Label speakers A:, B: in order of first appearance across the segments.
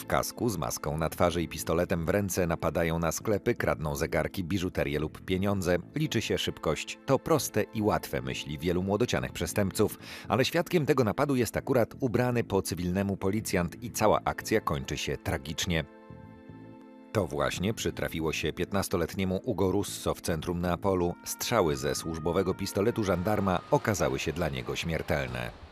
A: W kasku, z maską na twarzy i pistoletem w ręce napadają na sklepy, kradną zegarki, biżuterię lub pieniądze. Liczy się szybkość. To proste i łatwe, myśli wielu młodocianych przestępców. Ale świadkiem tego napadu jest akurat ubrany po cywilnemu policjant i cała akcja kończy się tragicznie. To właśnie przytrafiło się 15-letniemu Ugo Russo w centrum Neapolu. Strzały ze służbowego pistoletu żandarma okazały się dla niego śmiertelne.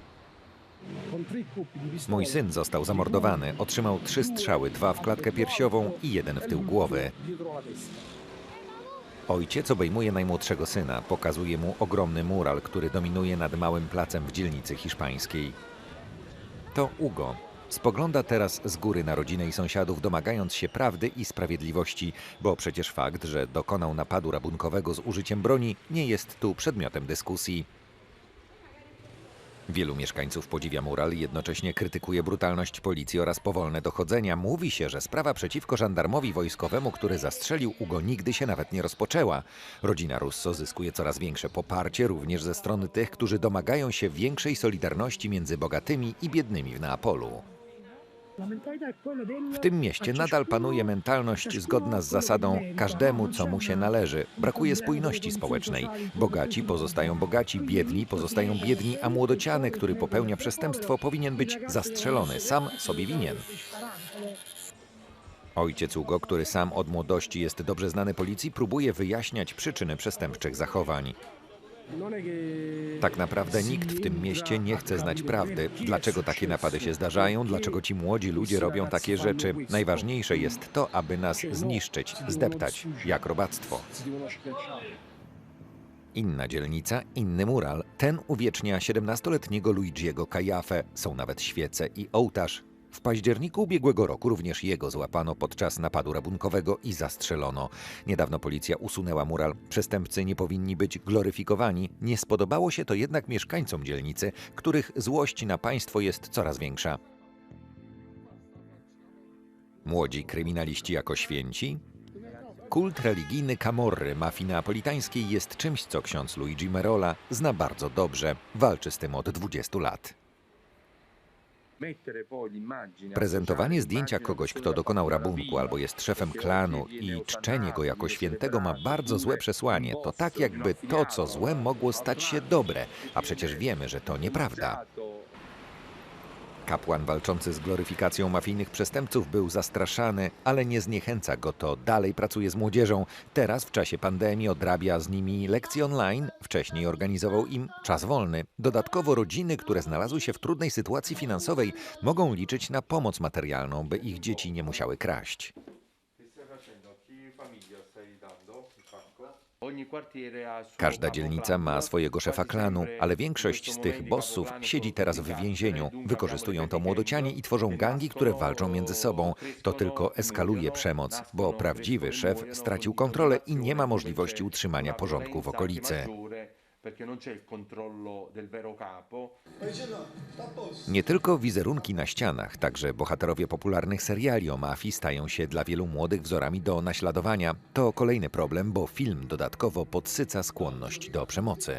A: Mój syn został zamordowany. Otrzymał trzy strzały, dwa w klatkę piersiową i jeden w tył głowy. Ojciec obejmuje najmłodszego syna. Pokazuje mu ogromny mural, który dominuje nad małym placem w dzielnicy hiszpańskiej. To Ugo. Spogląda teraz z góry na rodzinę i sąsiadów, domagając się prawdy i sprawiedliwości, bo przecież fakt, że dokonał napadu rabunkowego z użyciem broni, nie jest tu przedmiotem dyskusji. Wielu mieszkańców podziwia mural jednocześnie krytykuje brutalność policji oraz powolne dochodzenia. Mówi się, że sprawa przeciwko żandarmowi wojskowemu, który zastrzelił Ugo, nigdy się nawet nie rozpoczęła. Rodzina Russo zyskuje coraz większe poparcie również ze strony tych, którzy domagają się większej solidarności między bogatymi i biednymi w Neapolu. W tym mieście nadal panuje mentalność zgodna z zasadą każdemu, co mu się należy. Brakuje spójności społecznej. Bogaci pozostają bogaci, biedni pozostają biedni, a młodociany, który popełnia przestępstwo, powinien być zastrzelony. Sam sobie winien. Ojciec Ugo, który sam od młodości jest dobrze znany policji, próbuje wyjaśniać przyczyny przestępczych zachowań. Tak naprawdę nikt w tym mieście nie chce znać prawdy. Dlaczego takie napady się zdarzają? Dlaczego ci młodzi ludzie robią takie rzeczy? Najważniejsze jest to, aby nas zniszczyć, zdeptać, jak robactwo. Inna dzielnica, inny mural. Ten uwiecznia 17-letniego Luigiego Kajafę. Są nawet świece i ołtarz. W październiku ubiegłego roku również jego złapano podczas napadu rabunkowego i zastrzelono. Niedawno policja usunęła mural. Przestępcy nie powinni być gloryfikowani. Nie spodobało się to jednak mieszkańcom dzielnicy, których złość na państwo jest coraz większa. Młodzi kryminaliści jako święci? Kult religijny Camorry mafii neapolitańskiej jest czymś, co ksiądz Luigi Merola zna bardzo dobrze. Walczy z tym od 20 lat. Prezentowanie zdjęcia kogoś, kto dokonał rabunku albo jest szefem klanu i czczenie go jako świętego ma bardzo złe przesłanie. To tak jakby to, co złe, mogło stać się dobre, a przecież wiemy, że to nieprawda. Kapłan walczący z gloryfikacją mafijnych przestępców był zastraszany, ale nie zniechęca go to. Dalej pracuje z młodzieżą. Teraz w czasie pandemii odrabia z nimi lekcje online. Wcześniej organizował im czas wolny. Dodatkowo rodziny, które znalazły się w trudnej sytuacji finansowej, mogą liczyć na pomoc materialną, by ich dzieci nie musiały kraść. Każda dzielnica ma swojego szefa klanu, ale większość z tych bossów siedzi teraz w więzieniu. Wykorzystują to młodocianie i tworzą gangi, które walczą między sobą. To tylko eskaluje przemoc, bo prawdziwy szef stracił kontrolę i nie ma możliwości utrzymania porządku w okolicy. Nie tylko wizerunki na ścianach, także bohaterowie popularnych seriali o mafii stają się dla wielu młodych wzorami do naśladowania. To kolejny problem, bo film dodatkowo podsyca skłonność do przemocy.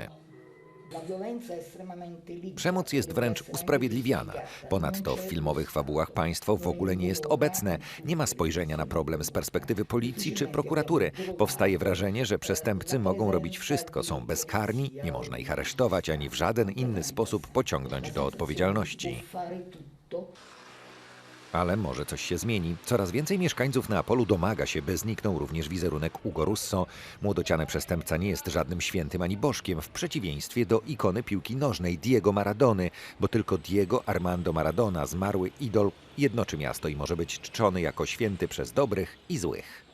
A: Przemoc jest wręcz usprawiedliwiana. Ponadto w filmowych fabułach państwo w ogóle nie jest obecne. Nie ma spojrzenia na problem z perspektywy policji czy prokuratury. Powstaje wrażenie, że przestępcy mogą robić wszystko, są bezkarni, nie można ich aresztować ani w żaden inny sposób pociągnąć do odpowiedzialności. Ale może coś się zmieni. Coraz więcej mieszkańców Neapolu domaga się, by zniknął również wizerunek Ugo Russo. Młodociany przestępca nie jest żadnym świętym ani bożkiem, w przeciwieństwie do ikony piłki nożnej Diego Maradony, bo tylko Diego Armando Maradona, zmarły idol, jednoczy miasto i może być czczony jako święty przez dobrych i złych.